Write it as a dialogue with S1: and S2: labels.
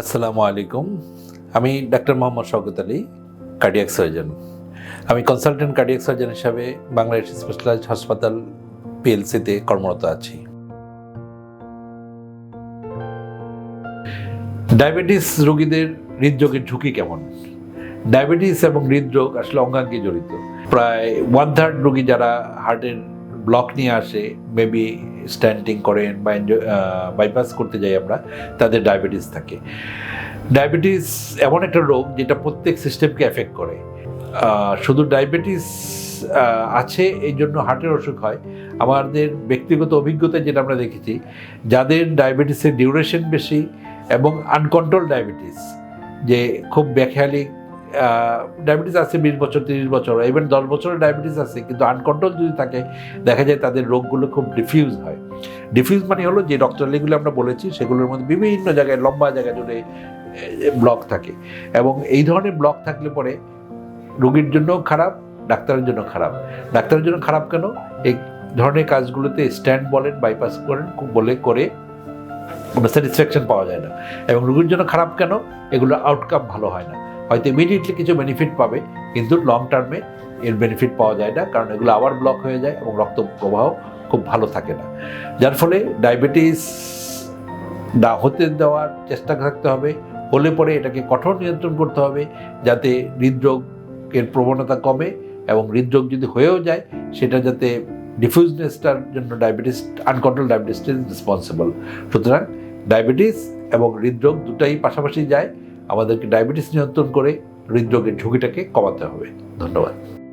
S1: আসসালামু আলাইকুম। আমি doctor Mohammad Shawkat Ali cardiac surgeon আমি কনসালটেন্ট কার্ডিয়াক সার্জন হিসাবে বাংলাদেশ স্পেশালাইজড হাসপাতাল পিএলসিতে কর্মরত আছি। ডায়াবেটিস রোগীদের হৃদরোগের ঝুঁকি কেমন? ডায়াবেটিস এবং হৃদরোগ আসলে অঙ্গাঙ্গে জড়িত। প্রায় ওয়ান থার্ড রোগী যারা হার্টের ব্লক নিয়ে আসে মেবি স্ট্যান্ডিং করেন বা বাইপাস করতে যাই আমরা, তাদের ডায়াবেটিস থাকে। ডায়াবেটিস এমন একটা রোগ যেটা প্রত্যেক সিস্টেমকে এফেক্ট করে। শুধু ডায়াবেটিস আছে, এই জন্য হার্টের অসুখ হয়। আমাদের ব্যক্তিগত অভিজ্ঞতায় যেটা আমরা দেখেছি, যাদের ডায়াবেটিসের ডিউরেশন বেশি এবং আনকন্ট্রোল ডায়াবেটিস যে খুব ব্যাখ্যালি ডায়াবেটিস আছে বিশ বছর, তিরিশ বছর ইভেন দশ বছরের ডায়াবেটিস আছে, কিন্তু আনকন্ট্রোল যদি থাকে, দেখা যায় তাদের রোগগুলো খুব ডিফিউজ হয়। ডিফিউজ মানে হলো যে রক্তনালীগুলো আমরা বলেছি, সেগুলোর মধ্যে বিভিন্ন জায়গায়, লম্বা জায়গা জুড়ে ব্লক থাকে। এবং এই ধরনের ব্লক থাকলে পরে রোগীর জন্য খারাপ, ডাক্তারের জন্য খারাপ। ডাক্তারের জন্য খারাপ কেন? এই ধরনের কাজগুলোতে স্ট্যান্ড বলেন বাইপাস করেন বলে করে কোনো স্যাটিসফ্যাকশন পাওয়া যায় না। এবং রোগীর জন্য খারাপ কেন? এগুলো আউটকাম ভালো হয় না। হয়তো ইমিডিয়েটলি কিছু বেনিফিট পাবে, কিন্তু লং টার্মে এর বেনিফিট পাওয়া যায় না, কারণ এগুলো আবার ব্লক হয়ে যায় এবং রক্ত প্রবাহ খুব ভালো থাকে না। যার ফলে ডায়াবেটিস না হতে দেওয়ার চেষ্টা থাকতে হবে, হলে পরে এটাকে কঠোর নিয়ন্ত্রণ করতে হবে, যাতে হৃদরোগের প্রবণতা কমে এবং হৃদরোগ যদি হয়েও যায়, সেটা যাতে ডিফিউজনেসটার জন্য ডায়াবেটিস আনকন্ট্রোল ডায়াবেটিস রেসপন্সিবল সুতরাং ডায়াবেটিস এবং হৃদরোগ দুটাই পাশাপাশি যায় আমাদেরকে ডায়াবেটিস নিয়ন্ত্রণ করে হৃদরোগের ঝুঁকিটাকে কমাতে হবে। ধন্যবাদ।